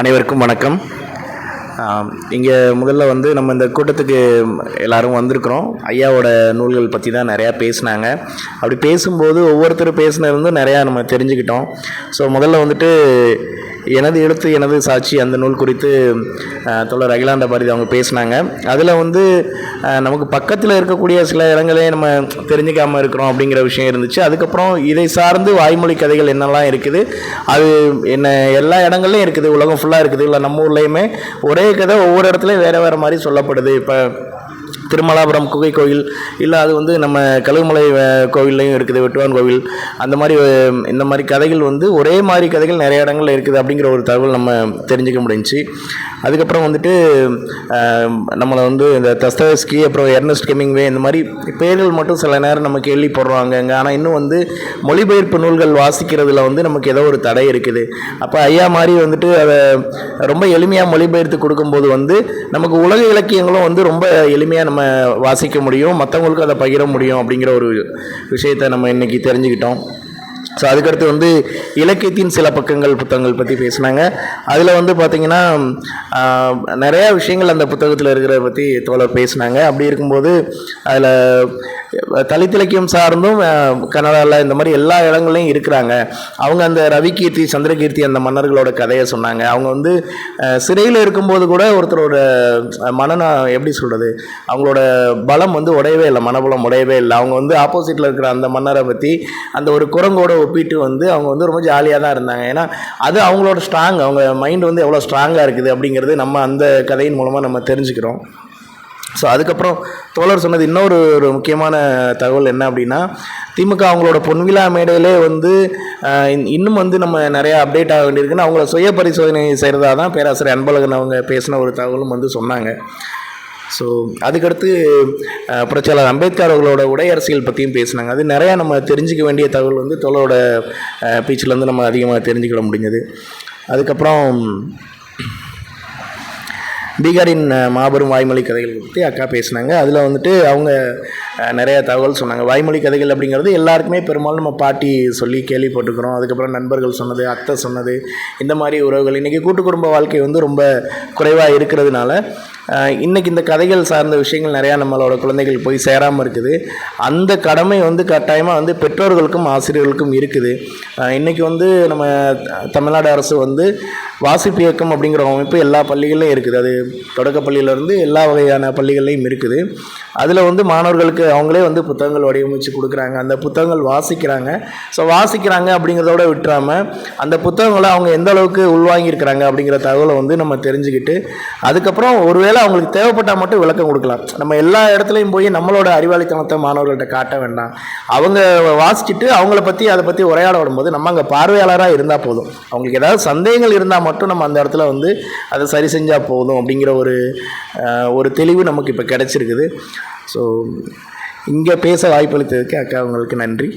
அனைவருக்கும் வணக்கம். இங்கே முதல்ல வந்து நம்ம இந்த கூட்டத்துக்கு எல்லோரும் வந்திருக்கிறோம். ஐயாவோட நூல்கள் பற்றி தான் நிறையா பேசினாங்க. அப்படி பேசும்போது ஒவ்வொருத்தர் பேசினது வந்து நிறையா நம்ம தெரிஞ்சுக்கிட்டோம். ஸோ முதல்ல வந்துட்டு எனது எழுத்து எனது சாட்சி அந்த நூல் குறித்து அஹ், தோழர் அகிலாண்ட பாரதி அவங்க பேசினாங்க. அதில் வந்து நமக்கு பக்கத்தில் இருக்கக்கூடிய சில இடங்களே நம்ம தெரிஞ்சுக்காமல் இருக்கிறோம் அப்படிங்கிற விஷயம் இருந்துச்சு. அதுக்கப்புறம் இதை சார்ந்து வாய்மொழி கதைகள் என்னெல்லாம் இருக்குது? அது என்ன எல்லா இடங்கள்லையும் இருக்குது. உலகம் ஃபுல்லாக இருக்குது. இல்லை நம்ம ஊர்லேயுமே ஒரே கதை ஒவ்வொரு இடத்துலையும் வேறு வேறு மாதிரி சொல்லப்படுது. இப்போ திருமலாபுரம் குகை கோயில் இல்லை அது வந்து நம்ம கழுகுமலை கோவில்லையும் இருக்குது வெட்டுவான் கோவில். அந்த மாதிரி இந்த மாதிரி கதைகள் வந்து ஒரே மாதிரி கதைகள் நிறைய இடங்கள்ல இருக்குது அப்படிங்கிற ஒரு தகவல் நம்ம தெரிஞ்சுக்க முடிஞ்சுச்சு. அதுக்கப்புறம் வந்துட்டு நம்மளை வந்து இந்த தஸ்தவஸ்கி அப்புறம் எர்னஸ்ட் கெமிங்வே இந்த மாதிரி பெயர்கள் மட்டும் சில நேரம் நம்ம அங்கே ஆனால் இன்னும் வந்து மொழிபெயர்ப்பு நூல்கள் வாசிக்கிறதுல வந்து நமக்கு ஏதோ ஒரு தடை இருக்குது. அப்போ ஐயா மாதிரி வந்துட்டு அதை ரொம்ப எளிமையாக மொழிபெயர்த்து கொடுக்கும்போது வந்து நமக்கு உலக இலக்கியங்களும் வந்து ரொம்ப எளிமையாக நம்ம வாசிக்க முடியும் மற்றவங்களுக்கும் அதை பகிர முடியும் அப்படிங்கிற ஒரு விஷயத்தை நம்ம இன்றைக்கி தெரிஞ்சுக்கிட்டோம். ஸோ அதுக்கடுத்து வந்து இலக்கியத்தின் சில பக்கங்கள் புத்தகங்கள் பற்றி பேசினாங்க. அதில் வந்து பார்த்திங்கன்னா நிறையா விஷயங்கள் அந்த புத்தகத்தில் இருக்கிறத பற்றி தோழர் பேசினாங்க. அப்படி இருக்கும்போது அதில் தலித் இலக்கியம் சார்ந்தும் கனடாவில் இந்த மாதிரி எல்லா இடங்கள்லையும் இருக்கிறாங்க. அவங்க அந்த ரவிகீர்த்தி சந்திரகீர்த்தி அந்த மன்னர்களோட கதையை சொன்னாங்க. அவங்க வந்து சிறையில் இருக்கும்போது கூட ஒருத்தரோட மனநா எப்படி சொல்கிறது அவங்களோட பலம் வந்து உடையவே இல்லை மனபலம் உடையவே இல்லை. அவங்க வந்து ஆப்போசிட்டில் இருக்கிற அந்த மன்னரை பற்றி அந்த ஒரு குரங்கோட ஒப்பிட்டு வந்து அவங்க வந்து ரொம்ப ஜாலியாக தான் இருந்தாங்க. ஏன்னா அது அவங்களோட ஸ்ட்ராங் அவங்க மைண்ட் வந்து எவ்வளோ ஸ்ட்ராங்காக இருக்குது அப்படிங்கிறது நம்ம அந்த கதையின் மூலமாக நம்ம தெரிஞ்சுக்கிறோம். ஸோ அதுக்கப்புறம் தோழர் சொன்னது இன்னொரு ஒரு முக்கியமான தகவல் என்ன அப்படின்னா திமுக அவங்களோட பொன்விழா மேடையிலே வந்து இன்- இன்னும் வந்து நம்ம நிறையா அப்டேட் ஆக வேண்டியிருக்குன்னு அவங்கள சுய பரிசோதனை செய்கிறதா தான் பேராசிரியர் அன்பழகன் அவங்க பேசின ஒரு தகவலும் வந்து சொன்னாங்க. ஸோ அதுக்கடுத்து அஹ், புரட்சியாளர் அம்பேத்கர் அவர்களோட உடை அரசியல் பற்றியும் பேசினாங்க. அது நிறையா நம்ம தெரிஞ்சுக்க வேண்டிய தகவல் வந்து தோலோட பீச்சில் வந்து நம்ம அதிகமாக தெரிஞ்சுக்கிட முடிஞ்சது. அதுக்கப்புறம் பீகாரின் மாபெரும் வாய்மொழி கதைகள் பற்றி அக்கா பேசினாங்க. அதில் வந்துட்டு அவங்க நிறைய தகவல் சொன்னாங்க. வாய்மொழி கதைகள் அப்படிங்கிறது எல்லாருக்குமே பெரும்பாலும் நம்ம பாட்டி சொல்லி கேள்விப்பட்டிருக்கிறோம். அதுக்கப்புறம் நண்பர்கள் சொன்னது அத்தை சொன்னது இந்த மாதிரி உறவுகள். இன்றைக்கி கூட்டு குடும்ப வாழ்க்கை வந்து ரொம்ப குறைவாக இருக்கிறதுனால இன்றைக்கி இந்த கதைகள் சார்ந்த விஷயங்கள் நிறையா நம்மளோட குழந்தைகள் போய் சேராமல் இருக்குது. அந்த கடமை வந்து கட்டாயமாக வந்து பெற்றோர்களுக்கும் ஆசிரியர்களுக்கும் இருக்குது. இன்றைக்கி வந்து நம்ம தமிழ்நாடு அரசு வந்து வாசிப்பு இயக்கம் அப்படிங்கிற அமைப்பு எல்லா பள்ளிகளிலும் இருக்குது. அது தொடக்கப்பள்ளியிலேருந்து எல்லா வகையான பள்ளிகள்லையும் இருக்குது. அதில் வந்து மாணவர்களுக்கு அவங்களே வந்து புத்தகங்கள் வடிவமைச்சு கொடுக்குறாங்க. அந்த புத்தகங்கள் வாசிக்கிறாங்க. ஸோ வாசிக்கிறாங்க அப்படிங்கிறதோட விட்டுறாமல் அந்த புத்தகங்களை அவங்க எந்த அளவுக்கு உள்வாங்கியிருக்கிறாங்க அப்படிங்கிற தகவலை வந்து நம்ம தெரிஞ்சுக்கிட்டு அதுக்கப்புறம் ஒருவேளை அவங்களுக்கு தேவைப்பட்டால் மட்டும் விளக்கம் கொடுக்கலாம். நம்ம எல்லா இடத்துலையும் போய் நம்மளோட அறிவாளித்தனத்தை மாணவர்கள்ட்ட காட்ட வேண்டாம். அவங்க வாசிச்சுட்டு அவங்கள பற்றி அதை பற்றி உரையாட விடும்போது நம்ம அங்கே பார்வையாளராக இருந்தால் போதும். அவங்களுக்கு ஏதாவது சந்தேகங்கள் இருந்தால் மட்டும் நம்ம அந்த இடத்துல வந்து அதை சரி செஞ்சால் போதும் அப்படிங்கிற ஒரு ஒரு தெளிவு நமக்கு இப்போ கிடச்சிருக்குது. ஸோ இங்கே பேச வாய்ப்பளித்ததுக்கு அக்கா உங்களுக்கு நன்றி.